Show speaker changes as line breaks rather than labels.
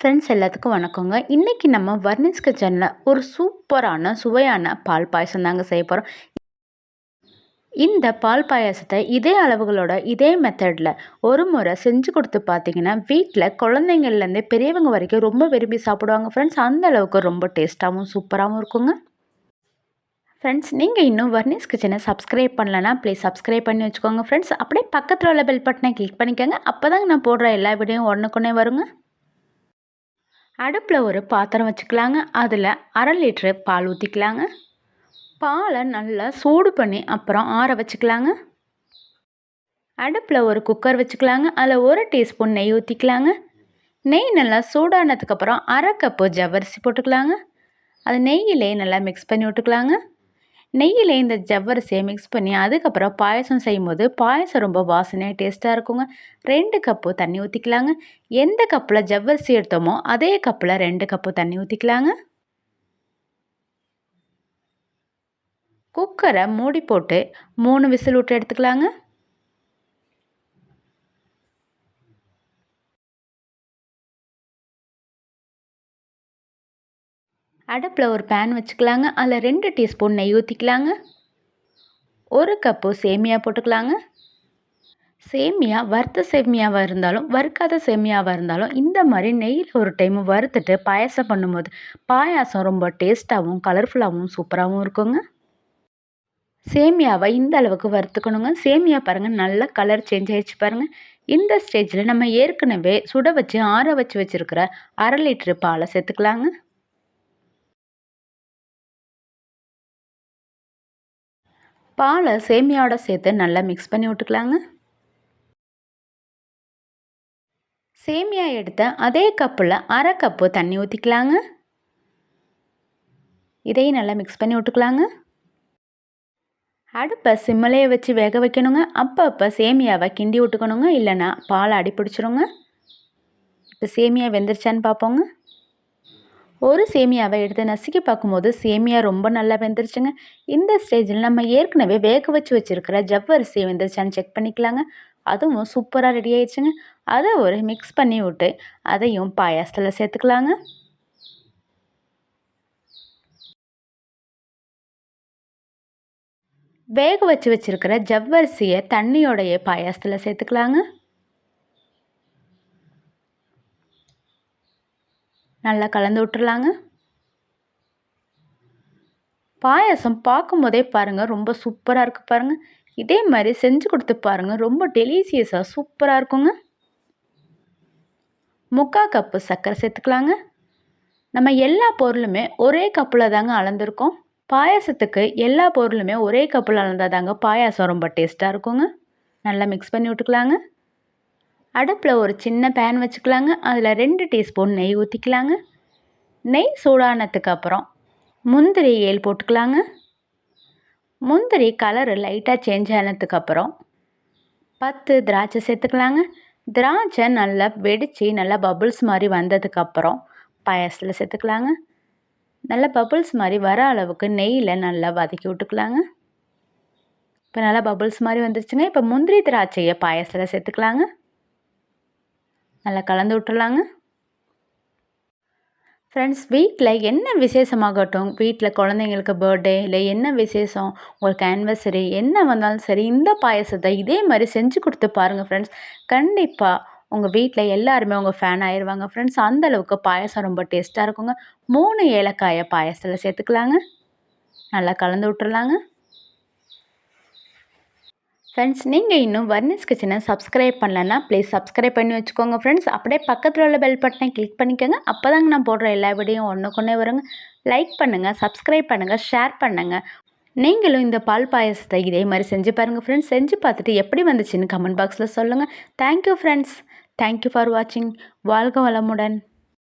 Friends எல்லாத்துக்கும் வணக்கங்க. இன்றைக்கி நம்ம வர்னிஸ் கிச்சனில் ஒரு சூப்பரான சுவையான பால் பாயசம் தாங்க செய்ய போகிறோம் இந்த பால் பாயாசத்தை இதே அளவுகளோட இதே மெத்தடில் ஒரு முறை செஞ்சு கொடுத்து பார்த்தீங்கன்னா வீட்டில் குழந்தைங்கள்லேருந்தே பெரியவங்க வரைக்கும் ரொம்ப விரும்பி சாப்பிடுவாங்க ஃப்ரெண்ட்ஸ் அந்த அளவுக்கு ரொம்ப டேஸ்ட்டாகவும் சூப்பராகவும் இருக்குங்க. ஃப்ரெண்ட்ஸ் நீங்கள் இன்னும் வர்னிஸ் கிச்சனை சப்ஸ்கிரைப் பண்ணலன்னா ப்ளீஸ் சப்ஸ்கிரைப் பண்ணி வச்சுக்கோங்க ஃப்ரெண்ட்ஸ் அப்படியே பக்கத்தில் உள்ள பெல் பட்டனை கிளிக் பண்ணிக்கோங்க. அப்போ தாங்க நான் போடுற எல்லா வீடியோ ஒன்றுக்குன்னே வருங்க. அடுப்பில் ஒரு பாத்திரம் வச்சுக்கலாங்க. அதில் அரை லிட்ரு பால் ஊற்றிக்கலாங்க பாலை நல்லா சூடு பண்ணி அப்புறம் ஆற வச்சுக்கலாங்க. அடுப்பில் ஒரு குக்கர் வச்சுக்கலாங்க. அதில் ஒரு டீஸ்பூன் நெய் ஊற்றிக்கலாங்க நெய் நல்லா சூடானதுக்கப்புறம் அரை கப்பு ஜவ்வரிசி போட்டுக்கலாங்க. அது நெய்யிலே நல்லா மிக்ஸ் பண்ணி விட்டுக்கலாங்க. நெய்யில் இந்த ஜவ்வரிசியை மிக்ஸ் பண்ணி அதுக்கப்புறம் பாயசம் செய்யும்போது பாயசம் ரொம்ப வாசனையாக டேஸ்ட்டாக இருக்குங்க. ரெண்டு கப்பு தண்ணி ஊற்றிக்கலாங்க எந்த கப்பில் ஜவ்வரிசி எடுத்தோமோ அதே கப்பில் ரெண்டு கப்பு தண்ணி ஊற்றிக்கலாங்க குக்கரை மூடி போட்டு மூணு விசில் விட்டு எடுத்துக்கலாங்க. அடுப்பில் ஒரு பேன் வச்சுக்கலாங்க. அதில் ரெண்டு டீஸ்பூன் நெய் ஊற்றிக்கலாங்க ஒரு கப்பு சேமியா போட்டுக்கலாங்க. சேமியா வறுத்த சேமியாவாக இருந்தாலும் வறுக்காத சேமியாவாக இருந்தாலும் இந்த மாதிரி நெய்யில் ஒரு டைம் வறுத்துட்டு பாயாசம் பண்ணும்போது பாயாசம் ரொம்ப டேஸ்ட்டாகவும் கலர்ஃபுல்லாகவும் சூப்பராகவும் இருக்குங்க. சேமியாவை இந்த அளவுக்கு வறுத்துக்கணுங்க. சேமியா பாருங்கள் நல்லா கலர் சேஞ்ச் ஆகிடுச்சு பாருங்கள் இந்த ஸ்டேஜில் நம்ம ஏற்கனவே சுட வச்சு ஆற வச்சு வச்சுருக்கிற அரை லிட்ரு பாலை சேர்த்துக்கலாங்க. பாலை சேமியாவோட சேர்த்து நல்லா மிக்ஸ் பண்ணி விட்டுக்கலாங்க. சேமியா எடுத்த அதே கப்பில் அரை கப்பு தண்ணி ஊற்றிக்கலாங்க இதையும் நல்லா மிக்ஸ் பண்ணி விட்டுக்கலாங்க. அடுப்பை சிம்மலையை வச்சு வேக வைக்கணுங்க. அப்பப்போ சேமியாவை கிண்டி விட்டுக்கணுங்க. இல்லைன்னா பாலை அடிப்பிடிச்சிருங்க. இப்போ சேமியா வெந்துருச்சான்னு பார்ப்போங்க. ஒரு சேமியாவை எடுத்து நசுக்கி பார்க்கும்போது சேமியா ரொம்ப நல்லா வெந்துருச்சுங்க. இந்த ஸ்டேஜில் நம்ம ஏற்கனவே வேக வச்சு வச்சுருக்கிற ஜவ்வரிசி வெந்துருச்சான்னு செக் பண்ணிக்கலாங்க. அதுவும் சூப்பராக ரெடி ஆயிடுச்சுங்க. அதை ஒரு மிக்ஸ் பண்ணி விட்டு அதையும் பாயாசத்தில் சேர்த்துக்கலாங்க. வேக வச்சு வச்சுருக்கிற ஜவ்வரிசியை தண்ணியோடைய பாயாசத்தில் சேர்த்துக்கலாங்க. நல்லா கலந்து விட்டுறலாங்க. பாயசம் பார்க்கும்போதே பாருங்கள் ரொம்ப சூப்பராக இருக்குது பாருங்கள் இதே மாதிரி செஞ்சு கொடுத்து பாருங்கள் ரொம்ப டெலிசியஸாக சூப்பராக இருக்குங்க. முக்கால் கப்பு சர்க்கரை சேர்த்துக்கலாங்க. நம்ம எல்லா பொருளுமே ஒரே கப்பில் தாங்க அளந்துருக்கோம். பாயாசத்துக்கு எல்லா பொருளுமே ஒரே கப்பில் அளந்தால் தாங்க பாயாசம் ரொம்ப டேஸ்ட்டாக இருக்குங்க. நல்லா மிக்ஸ் பண்ணி விட்டுக்கலாங்க. அடுப்பில் ஒரு சின்ன பேன் வச்சுக்கலாங்க. அதில் ரெண்டு டீஸ்பூன் நெய் ஊற்றிக்கலாங்க நெய் சூடானதுக்கு அப்புறம் முந்திரி ஏல் போட்டுக்கலாங்க. முந்திரி கலரு லைட்டாக சேஞ்ச் ஆனதுக்கப்புறம் பத்து திராட்சை சேர்த்துக்கலாங்க. திராட்சை நல்லா வெடித்து நல்லா பபுள்ஸ் மாதிரி வந்ததுக்கப்புறம் பாயாசத்தில் சேர்த்துக்கலாங்க. நல்லா பபுள்ஸ் மாதிரி வர அளவுக்கு நெய்யில் நல்லா வதக்கி விட்டுக்கலாங்க. இப்போ நல்லா பபுள்ஸ் மாதிரி வந்துருச்சுங்க. இப்போ முந்திரி திராட்சையை பாயசத்தில் சேர்த்துக்கலாங்க. நல்லா கலந்து விட்டுறலாங்க. ஃப்ரெண்ட்ஸ் வீட்டில் என்ன விசேஷமாகட்டும் வீட்டில் குழந்தைங்களுக்கு பர்த்டே இல்லை என்ன விசேஷம் உங்களுக்கு ஆனிவர்சரி என்ன வந்தாலும் சரி இந்த பாயசத்தை இதே மாதிரி செஞ்சு கொடுத்து பாருங்கள் ஃப்ரெண்ட்ஸ் கண்டிப்பாக உங்கள் வீட்டில் எல்லாருமே உங்கள் ஃபேன் ஆயிடுவாங்க ஃப்ரெண்ட்ஸ் அந்தளவுக்கு பாயசம் ரொம்ப டேஸ்ட்டாக இருக்குங்க. மூணு ஏலக்காயை பாயசத்தில் சேர்த்துக்கலாங்க. நல்லா கலந்து விட்டுறலாங்க. ஃப்ரெண்ட்ஸ் நீங்கள் இன்னும் வர்னிஸ் கிச்சனை சப்ஸ்கிரைப் பண்ணலன்னா ப்ளீஸ் சப்ஸ்கிரைப் பண்ணி வச்சுக்கோங்க ஃப்ரெண்ட்ஸ் அப்படியே பக்கத்தில் உள்ள பெல் பட்டனை கிளிக் பண்ணிக்கோங்க. அப்போ தாங்க நான் போடுற எல்லா வீடியோ ஒன்றுக்கு வருங்க. லைக் பண்ணுங்கள் சப்ஸ்கிரைப் பண்ணுங்கள் ஷேர் பண்ணுங்கள் நீங்களும் இந்த பால் பாயசத்தை இதே மாதிரி செஞ்சு பாருங்கள் ஃப்ரெண்ட்ஸ் செஞ்சு பார்த்துட்டு எப்படி வந்துச்சுன்னு கமெண்ட் பாக்ஸில் சொல்லுங்கள் தேங்க்யூ ஃப்ரெண்ட்ஸ் தேங்க்யூ ஃபார் வாட்சிங் வாழ்க வளமுடன்.